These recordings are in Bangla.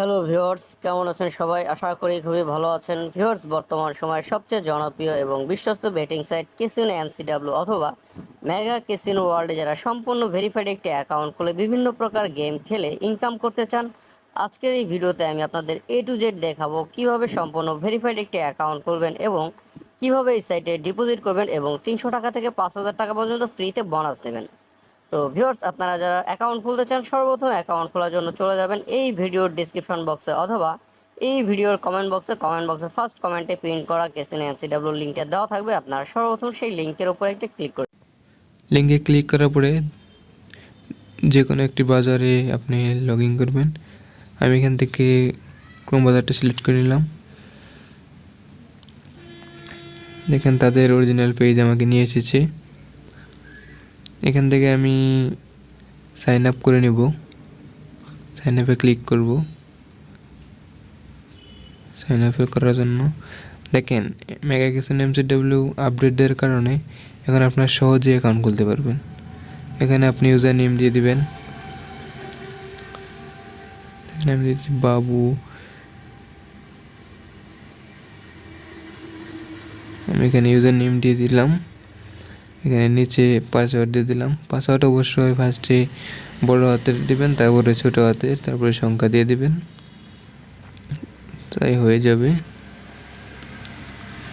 হ্যালো ভিউয়ার্স কেমন আছেন সবাই? আশা করি খুবই ভালো আছেন। ভিউয়ার্স বর্তমান সময়ে সবচেয়ে জনপ্রিয় এবং বিশ্বস্ত বেটিং সাইট কেসিনো এনসিডাব্লিউ অথবা মেগা কেসিনো ওয়ার্ল্ডে যারা সম্পূর্ণ ভেরিফাইড একটি অ্যাকাউন্ট খুলে বিভিন্ন প্রকার গেম খেলে ইনকাম করতে চান, আজকের এই ভিডিওতে আমি আপনাদের এ টু জেড দেখাবো কীভাবে সম্পূর্ণ ভেরিফাইড একটি অ্যাকাউন্ট করবেন এবং কীভাবে এই সাইটে ডিপোজিট করবেন এবং তিনশো টাকা থেকে পাঁচ হাজার টাকা পর্যন্ত ফ্রিতে বোনাস দেবেন তো ভিউয়ার্স, আপনারা যারা অ্যাকাউন্ট খুলতে চান, সর্বপ্রথম অ্যাকাউন্ট খোলার জন্য চলে যাবেন এই ভিডিওর ডিসক্রিপশন বক্সে অথবা এই ভিডিওর কমেন্ট বক্সে কমেন্ট বক্সে ফার্স্ট কমেন্টে প্রিন্ট করা কেসিন এনসিডাব্লিউ লিঙ্কটা দেওয়া থাকবে। আপনারা সর্বপ্রথম সেই লিঙ্কের উপর একটা ক্লিক করবেন লিঙ্কে ক্লিক করার পরে যে কোনো একটি বাজারে আপনি লগ ইন করবেন। আমি এখান থেকে ক্রোম বাজারটা সিলেক্ট করে নিলাম। দেখেন তাদের অরিজিনাল পেজ আমাকে নিয়ে এসেছে। এখান থেকে আমি সাইন আপ করে নেব। সাইন আপে ক্লিক করব। সাইন আপে করার জন্য। দেখেন মেগা কিচেন এমসিডব্লিউ আপডেট দেওয়ার কারণে এখন আপনার সহজে অ্যাকাউন্ট খুলতে পারবেন। এখানে আপনি ইউজার নেম দিয়ে দিবেন। আমি দিচ্ছি বাবু। আমি এখানে ইউজার নেম দিয়ে দিলাম। এখানে নিচে পাসওয়ার্ড দিয়ে দিলাম। পাসওয়ার্ড অবশ্যই ফার্স্টে বড় হাতের দিবেন, তারপরে ছোট হাতের, তারপরে সংখ্যা দিয়ে দিবেন। তাই হয়ে যাবে।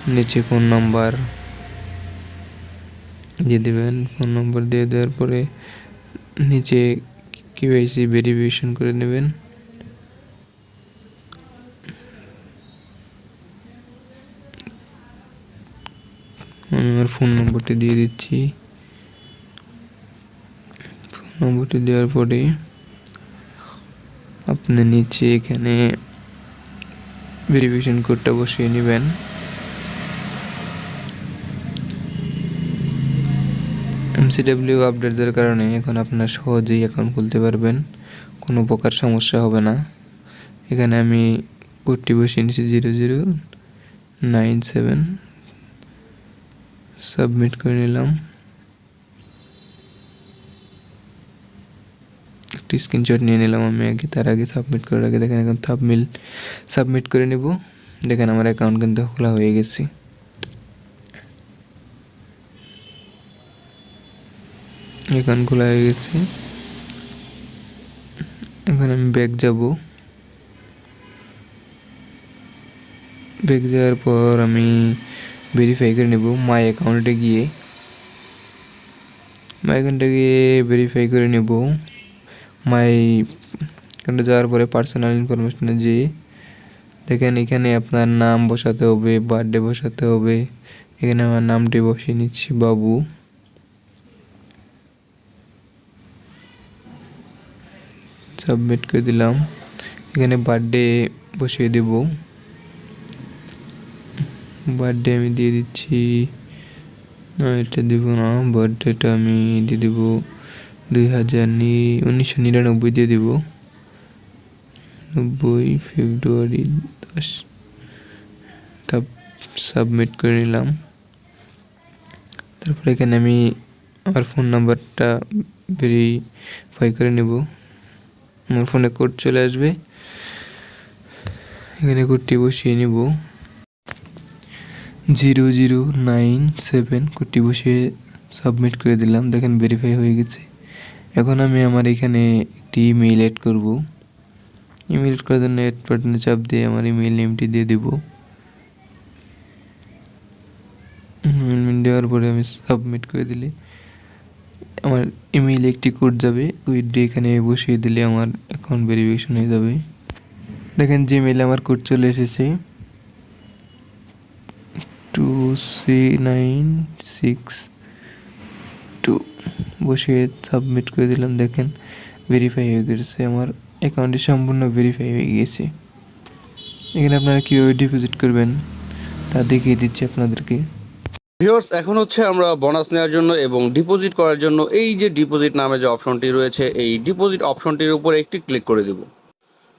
নিচে ফোন নাম্বার দিয়ে দেবেন। ফোন নম্বর দিয়ে দেওয়ার পরে নিচে কেওয়াইসি ভেরিফিকেশন করে নেবেন। আমি আমার ফোন নম্বরটি দিয়ে দিচ্ছি। ফোন নম্বরটি দেওয়ার পরে আপনি নিচে এখানে ভেরিফিকেশন কোডটা বসিয়ে নেবেন। এমসিডাব্লিউ আপডেটের কারণে এখন আপনার সহজেই অ্যাকাউন্ট খুলতে পারবেন। কোনো প্রকার সমস্যা হবে না। এখানে আমি কোডটি বসিয়ে নিয়েছি zero zero nine seven submit করে নিলাম। একটি স্ক্রিনশট নিয়ে নিলাম আমি আগে, তার আগে সাবমিট করার আগে। দেখেন এখন সাবমিল সাবমিট করে নেব। দেখেন আমার অ্যাকাউন্ট কিন্তু খোলা হয়ে গেছে। অ্যাকাউন্ট খোলা হয়ে গেছে। এখন আমি ব্যাগ যাব। ব্যাগ যাওয়ার পর আমি ভেরিফাই করে নেব মাই অ্যাকাউন্টে গিয়ে। মাই অ্যাকাউন্টে গিয়ে ভেরিফাই করে নেব। মাই অ্যাকাউন্টে যাওয়ার পরে পার্সোনাল ইনফরমেশনে যেয়ে দেখেন এখানে আপনার নাম বসাতে হবে বার্থডে বসাতে হবে। এখানে আমার নামটি বসিয়ে নিচ্ছি, বাবু। সাবমিট করে দিলাম। এখানে বার্থডে বসিয়ে দেব। বার্থডে আমি দিয়ে দিচ্ছি। না এটা দেব না বার্থডেটা আমি দিয়ে দেব দুই হাজার নি, উনিশশো নিরানব্বই দিয়ে দেবো। নব্বই ফেব্রুয়ারি দশ। তা সাবমিট করে নিলাম। তারপরে এখানে আমি আমার ফোন নাম্বারটা ভেরিফাই করে নেব। আমার ফোনে কোড চলে আসবে। এখানে কোডটি বসিয়ে নেব। জিরো জিরো নাইন সেভেন কোডটি বসিয়ে সাবমিট করে দিলাম। দেখেন ভেরিফাই হয়ে গেছে। এখন আমি আমার এখানে একটি ইমেইল অ্যাড করব। ইমেল অ্যাড করার জন্য অ্যাড বাটনে চাপ দিয়ে আমার ইমেল নেমটি দিয়ে দেব। ইমেল দেওয়ার পরে আমি সাবমিট করে দিলে আমার ইমেইলে একটি কোড যাবে। কোডটি এখানে বসিয়ে দিলে আমার অ্যাকাউন্ট ভেরিফিকেশন হয়ে যাবে। দেখেন জিমেইলে আমার কোড চলে এসেছে। সি নাইন সিক্স টু বসিয়ে সাবমিট করে দিলাম, দেখেন ভেরিফাই হয়ে গেছে, আমার অ্যাকাউন্টটি সম্পূর্ণ ভেরিফাই হয়ে গিয়েছে। এখানে আপনারা কীভাবে ডিপোজিট করবেন তা দেখিয়ে দিচ্ছি আপনাদেরকে। ভিউয়ার্স এখন হচ্ছে আমরা বোনাস নেওয়ার জন্য এবং ডিপোজিট করার জন্য এই যে ডিপোজিট নামে যে অপশনটি রয়েছে, এই ডিপোজিট অপশনটির উপর একটি ক্লিক করে দেব।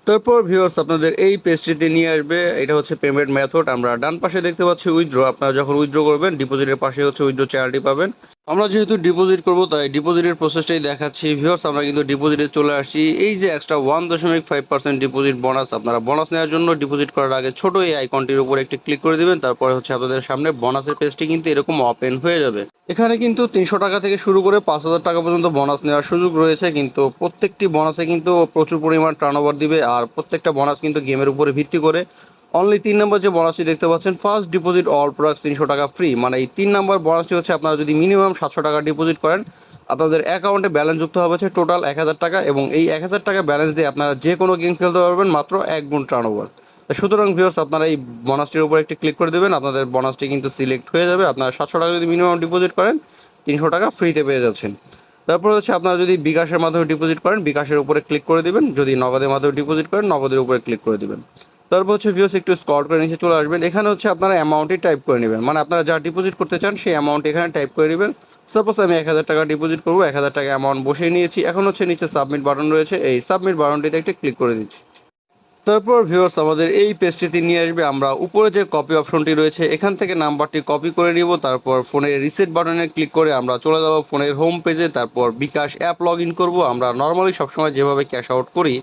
তারপর ভিউয়ার্স আপনাদের এই পেজটিতে নিয়ে আসবে। এটা হচ্ছে পেমেন্ট মেথড আমরা ডান পাশে দেখতে পাচ্ছি উইথড্র আপনারা যখন উইথড্র করবেন ডিপোজিটের পাশে হচ্ছে উইথড্র চ্যানেলটি পাবেন। আমরা যেহেতু ডিপোজিট করব, তাই ডিপোজিটের প্রসেসটাই দেখাচ্ছি। ভিউয়ার্স আমরা কিন্তু ডিপোজিটে চলে আসছি। এই যে এক্সট্রা ওয়ান দশমিক ফাইভ পার্সেন্ট ডিপোজিট বোনাস আপনারা বোনাস নেওয়ার জন্য ডিপোজিট করার আগে ছোট এই আইকনটির উপর একটি ক্লিক করে দিবেন, তারপরে হচ্ছে আপনাদের সামনে বোনাসের পেজটি কিন্তু এরকম ওপেন হয়ে যাবে। এখানে কিন্তু তিনশো টাকা থেকে শুরু করে পাঁচ হাজার টাকা পর্যন্ত বোনাস নেওয়ার সুযোগ রয়েছে, কিন্তু প্রত্যেকটি বোনাসে কিন্তু প্রচুর পরিমাণ টার্ন দিবে, আর প্রত্যেকটা বোনাস কিন্তু গেমের উপরে ভিত্তি করে। অনলি তিন নম্বর যে বোনাসটি দেখতে পাচ্ছেন ফার্স্ট ডিপোজিট অল প্রোডাক্ট তিনশো টাকা ফ্রি মানে এই তিন নম্বর বোনাসটি হচ্ছে আপনারা যদি মিনিমাম সাতশো টাকা ডিপোজিট করেন, আপনাদের অ্যাকাউন্টে ব্যালেন্স যুক্ত হবে হচ্ছে টোটাল এক হাজার টাকা এবং এই এক হাজার টাকা ব্যালেন্স দিয়ে আপনারা যে কোনো গেম খেলতে পারবেন মাত্র এক গুণ টার্ন ওভার সুতরাং ভিউয়ার্স আপনারা এই বোনাসটির উপর একটি ক্লিক করে দেবেন, আপনাদের বোনাসটি কিন্তু সিলেক্ট হয়ে যাবে। আপনারা সাতশো টাকা যদি মিনিমাম ডিপোজিট করেন, তিনশো টাকা ফ্রিতে পেয়ে যাচ্ছেন। তারপর হচ্ছে আপনারা যদি বিকাশের মাধ্যমে ডিপোজিট করেন, বিকাশের উপরে ক্লিক করে দেবেন। যদি নগদের মাধ্যমে ডিপোজিট করেন, নগদের উপরে ক্লিক করে দিবেন। তারপর হচ্ছে ভিউস একটু স্কট করে নিচে চলে আসবেন। এখানে হচ্ছে আপনারা অ্যামাউন্টই টাইপ করে নেবেন। মানে আপনারা যা ডিপোজিট করতে চান সেই অ্যামাউন্ট এখানে টাইপ করে নেবেন। সাপোজ আমি এক হাজার টাকা ডিপোজিট করব, এক হাজার টাকা অ্যামাউন্ট বসিয়ে নিয়েছি। এখন হচ্ছে নিচে সাবমিট বাটন রয়েছে। এই সাবমিট বাটনটিতে একটি ক্লিক করে দিচ্ছি। তারপর ভিউয়ার্স আমাদের এই পেজটিতে নিয়ে আসবে। আমরা উপরে যে কপি অপশনটি রয়েছে, এখান থেকে নাম্বারটি কপি করে নিব। তারপর ফোনের রিসেট বাটনে ক্লিক করে আমরা চলে যাব ফোনের হোম পেজে তারপর বিকাশ অ্যাপ লগ ইন করব। আমরা নর্মালি সবসময় যেভাবে ক্যাশ আউট করি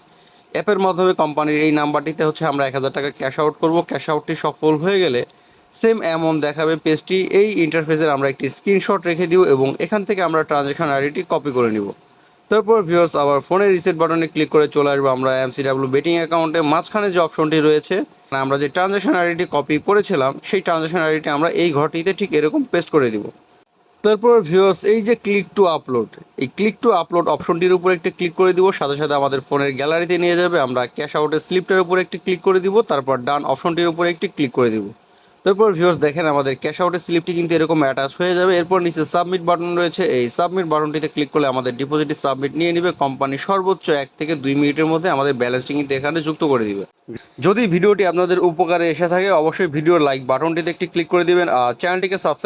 অ্যাপের মাধ্যমে কোম্পানির এই নাম্বারটিতে হচ্ছে আমরা এক হাজার টাকা ক্যাশ আউট করব। ক্যাশ আউটটি সফল হয়ে গেলে সেম অ্যামাউন্ট দেখাবে পেজটি এই ইন্টারফেসের আমরা একটি স্ক্রিনশট রেখে দিব এবং এখান থেকে আমরা ট্রানজ্যাকশন আইডিটি কপি করে নিব। তারপর ভিউয়ার্স আবার ফোনের রিসেট বাটনে ক্লিক করে চলে আসব আমরা এমসিডাব্লিউ বেটিং অ্যাকাউন্টে মাঝখানে যে অপশনটি রয়েছে, আমরা যে ট্রানজ্যাকশন আইডিটি কপি করেছিলাম, সেই ট্রানজ্যাকশন আইডিটি আমরা এই ঘরটিতে ঠিক এরকম পেস্ট করে দিব। তারপর ভিউয়ার্স এই যে ক্লিক টু আপলোড এই ক্লিক টু আপলোড অপশনটির উপর একটি ক্লিক করে দিব, সাথে সাথে আমাদের ফোনের গ্যালারিতে নিয়ে যাবে, আমরা ক্যাশ আউটের স্লিপটার উপর একটি ক্লিক করে দিব, তারপর ডান অপশনটির উপর একটি ক্লিক করে দিব। তারপর ভিউয়ার্স দেখেন আমাদের ক্যাশ আউটের স্লিপটি কিন্তু এরকম অ্যাটাচ হয়ে যাবে, এরপর নিচে সাবমিট বাটন রয়েছে, এই সাবমিট বাটনটিতে ক্লিক করলে আমাদের ডিপোজিটটি সাবমিট নিয়ে নেবে কোম্পানি সর্বোচ্চ এক থেকে দুই মিনিটের মধ্যে আমাদের ব্যালেন্সটি কিন্তু এখানে যুক্ত করে দিবে। যদি ভিডিওটি আপনাদের উপকারে এসে থাকে, অবশ্যই ভিডিওর লাইক বাটনটিতে একটি ক্লিক করে দিবেন, আর চ্যানেলটিকে সাবস্ক্রাইব